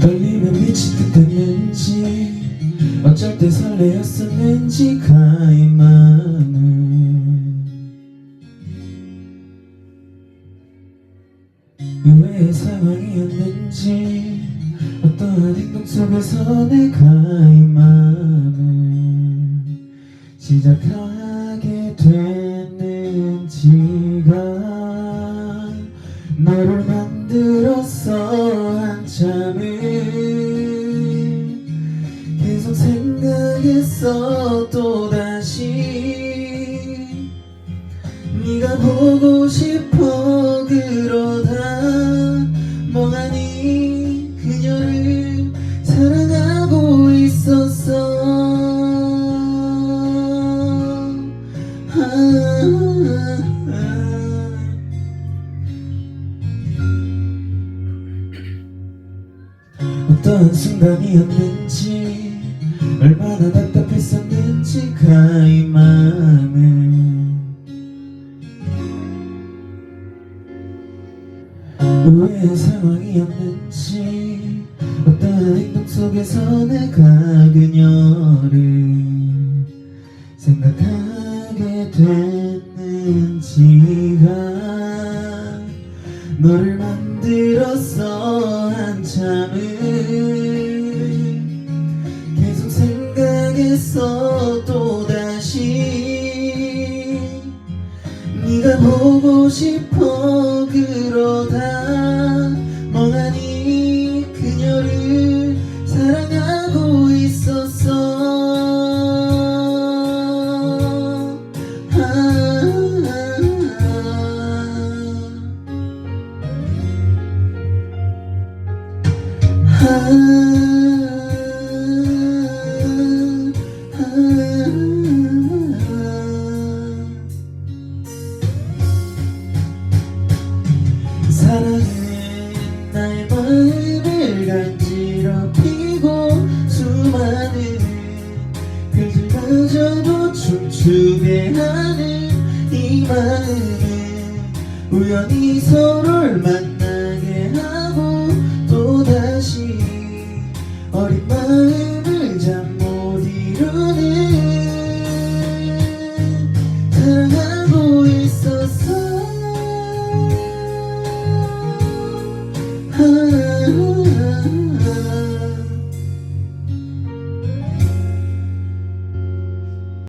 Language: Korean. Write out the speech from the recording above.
떨리면 미칠 듯 했는지 어쩔 때 설레었었는지 가이 맘은 의외의 상황이었는지 어떠한 행동 속에서 내가 이 맘을 시작하게 됐는지가 생각했어 또다시 네가 보고 싶어 그러다 멍하니 그녀를 사랑하고 있었어 아, 아, 아. 어떤 순간이었는지 얼마나 답답 했었는지 가이 맘은 의외의 상황이었는지 어떤 행동 속에서 내가 그녀를 생각하게 됐는지가 너를 만들었어 한참을 네가 보고 싶어 그러다 멍하니 그녀를 사랑하고 있었어. 아, 아, 아, 수배하는 이 마음에 우연히 서로를 만나게 하고 또다시